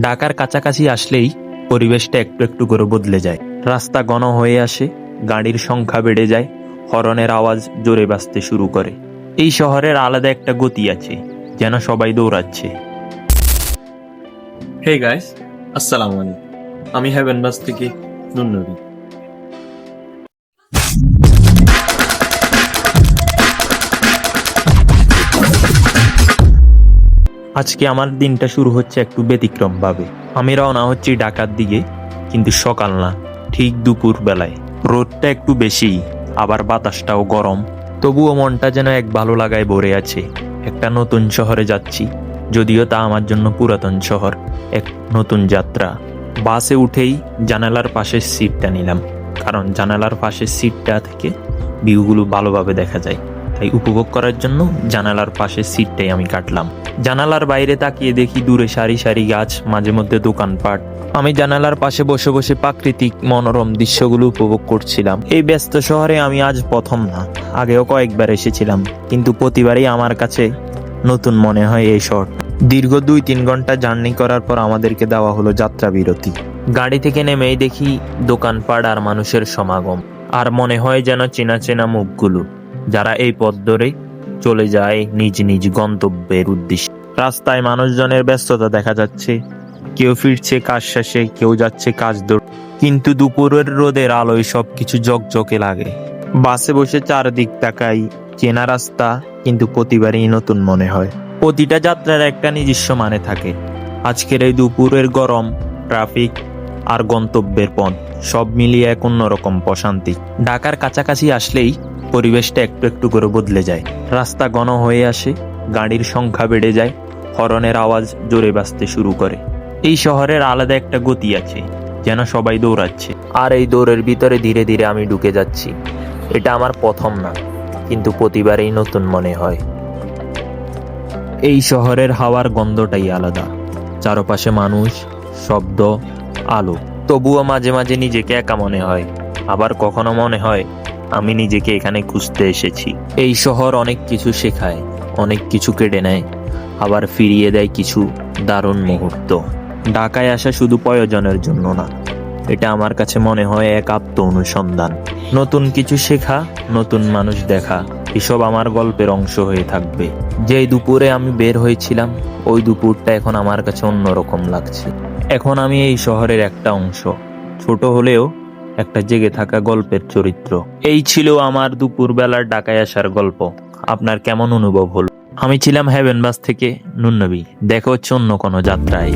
ঢাকার কাছাকাছি আসলেই পরিবেশটা একটু একটু করে বদলে যায়। রাস্তা ঘন হয়ে আসে, গাড়ির সংখ্যা বেড়ে যায়, হরনের আওয়াজ জোরে বাঁচতে শুরু করে। এই শহরের আলাদা একটা গতি আছে, যেন সবাই দৌড়াচ্ছে। হে গাইস আসসালামু আলাইকুম। আমি হ্যাভেন বাস থেকে নুননবী আজকে আমার দিনটা শুরু হচ্ছে একটু ব্যতিক্রম ভাবে আমি রওনা হচ্ছি ঢাকার দিকে, কিন্তু সকাল না, ঠিক দুপুর বেলায়। রোদটা একটু বেশি, আবার বাতাসটাও গরম। তবুও মনটা যেন এক ভালো লাগায় ভরে আছে। একটা নতুন শহরে যাচ্ছি, যদিও তা আমার জন্য পুরাতন শহর, এক নতুন যাত্রা। বাসে উঠেই জানালার পাশের সিটটা নিলাম, কারণ জানালার পাশের সিটটা থেকে ভিউগুলো ভালোভাবে দেখা যায়। তাই উপভোগ করার জন্য জানালার পাশের সিটটাই আমি কাটলাম। জানালার বাইরে তাকিয়ে দেখি দূরে সারি সারি গাছ, মাঝে মধ্যে দোকানপাট। আমি জানালার পাশে বসে বসে প্রাকৃতিক মনোরম দৃশ্যগুলো উপভোগ করছিলাম। এই ব্যস্ত শহরে আমি আজ প্রথম না, আগেও কয়েকবার এসেছিলাম, কিন্তু প্রতিবারই আমার কাছে নতুন মনে হয় এই শহরটা দীর্ঘ দুই তিন ঘণ্টা জার্নি করার পর আমাদেরকে দেওয়া হলো যাত্রা বিরতি। গাড়ি থেকে নেমেই দেখি দোকানপাট আর মানুষের সমাগম, আর মনে হয় যেন চেনা চেনা মুখগুলো। যারা এই পথ ধরে চলে যায় নিজ নিজ গন্তব্যের উদ্দেশ্যে। রাস্তায় মানুষজনের ব্যস্ততা দেখা যাচ্ছে। কেউ ফিরছে কাজ শেষে, কেউ যাচ্ছে কাজ দৌড় কিন্তু দুপুরের রোদের আলোয় সবকিছু জকজকে লাগে। বাসে বসে চারদিক তাকাই, চেনা রাস্তা কিন্তু প্রতিবারই নতুন মনে হয়। প্রতিটা যাত্রার একটা নিজস্ব মানে থাকে। আজকের এই দুপুরের গরম, ট্রাফিক আর গন্তব্যের পথ সব মিলিয়ে এক অন্যরকম প্রশান্তি। ঢাকার কাছাকাছি আসলেই পরিবেশটা একটু একটু করে বদলে যায়। রাস্তা ঘন হয়ে আসে, গাড়ির সংখ্যা বেড়ে যায়, হরনের আওয়াজ জোরে বাজতে শুরু করে। এই শহরের আলাদা একটা গতি আছে, যেন সবাই দৌড়াচ্ছে। আর এই দৌড়ের ভিতরে ধীরে ধীরে আমি ঢুকে যাচ্ছি। এটা আমার প্রথম না, কিন্তু প্রতিবারেই নতুন মনে হয়। এই শহরের হাওয়ার গন্ধটাই আলাদা। চারপাশে মানুষ, শব্দ, আলো। তবুও মাঝে মাঝে নিজেকে একা মনে হয়। আবার কখনো মনে হয় আমি নিজেকে এখানে খুঁজতে এসেছি। এই শহর অনেক কিছু শেখায়, অনেক কিছু কেড়ে নেয় আবার ফিরিয়ে দেয় কিছু দারুণ মুহূর্ত। ঢাকায় আসা শুধু প্রয়োজনের জন্য না, এটা আমার কাছে মনে হয় এক আত্ম অনুসন্ধান নতুন কিছু শেখা, নতুন মানুষ দেখা, এসব আমার গল্পের অংশ হয়ে থাকবে। যেই দুপুরে আমি বের হয়েছিলাম, ওই দুপুরটা এখন আমার কাছে অন্যরকম লাগছে। এখন আমি এই শহরের একটা অংশ। ছোট হলেও একটা জেগে থাকা গল্পের চরিত্র। এই ছিল আমার দুপুরবেলার ডাকায় আসার গল্প। আপনার কেমন অনুভব হল? আমি ছিলাম হেভেন বাস থেকে নুন্নবী। দেখা হচ্ছে অন্য কোনো যাত্রায়।